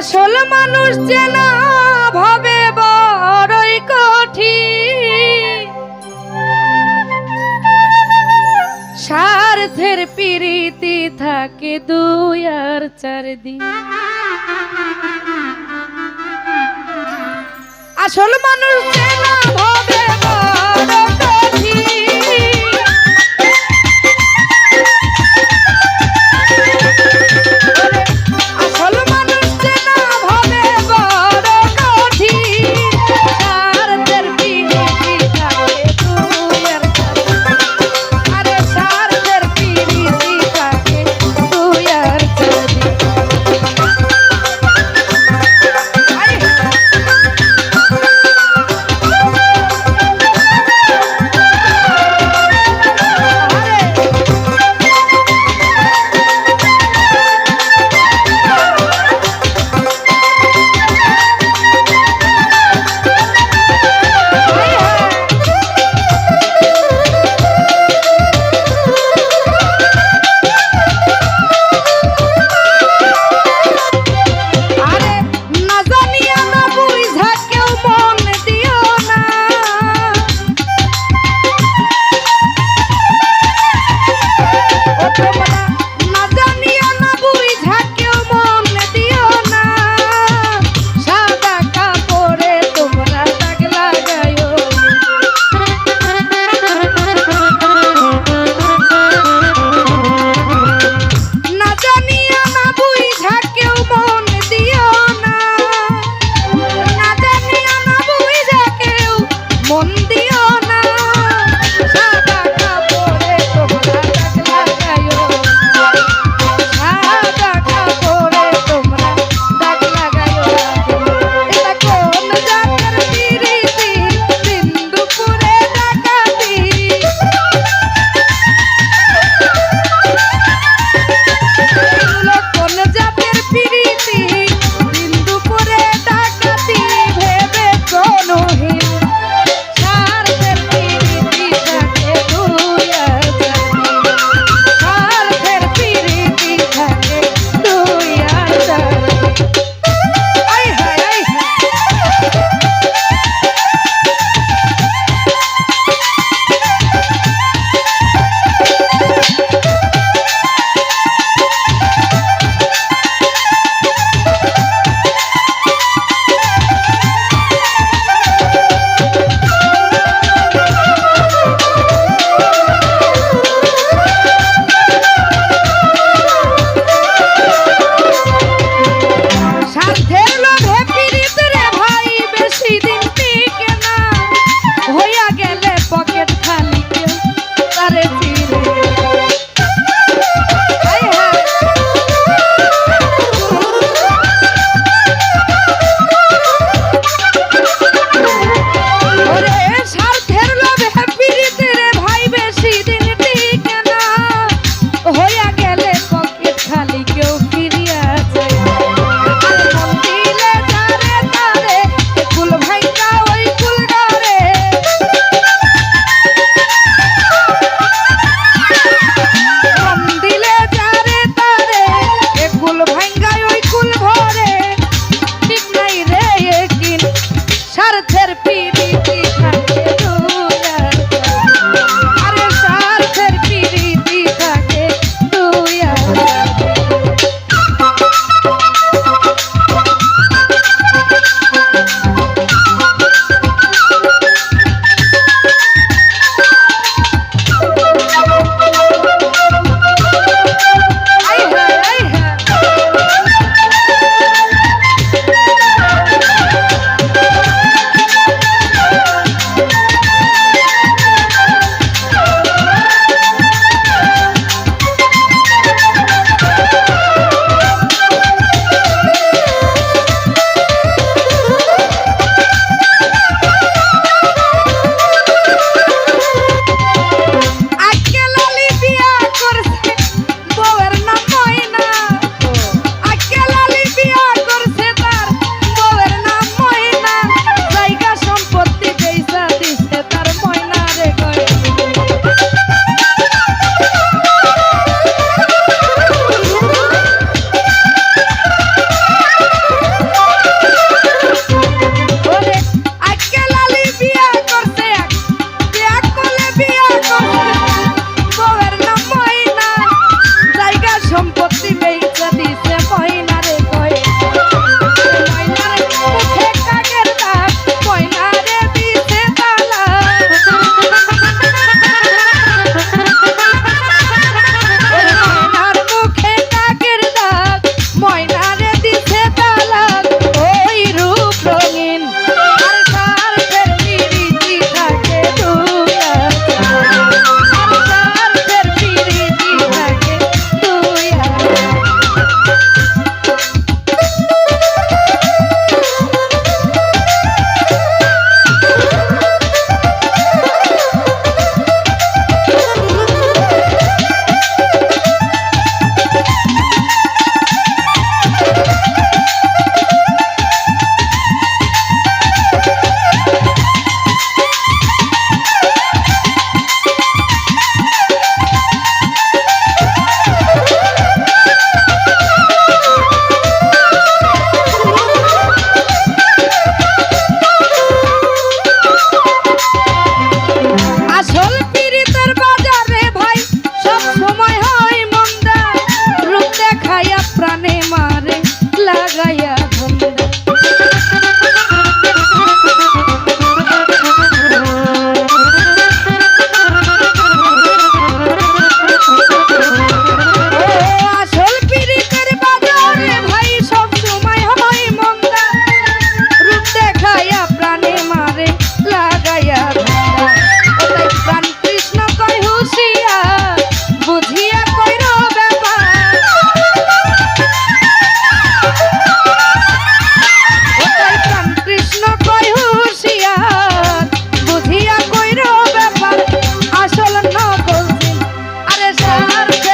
আসল মানুষ যেন ভাবে বড়ই কঠিন। স্বার্থের পিরিতি থাকে দুই আর চার দিন। আসল মানুষ চেনা Marca.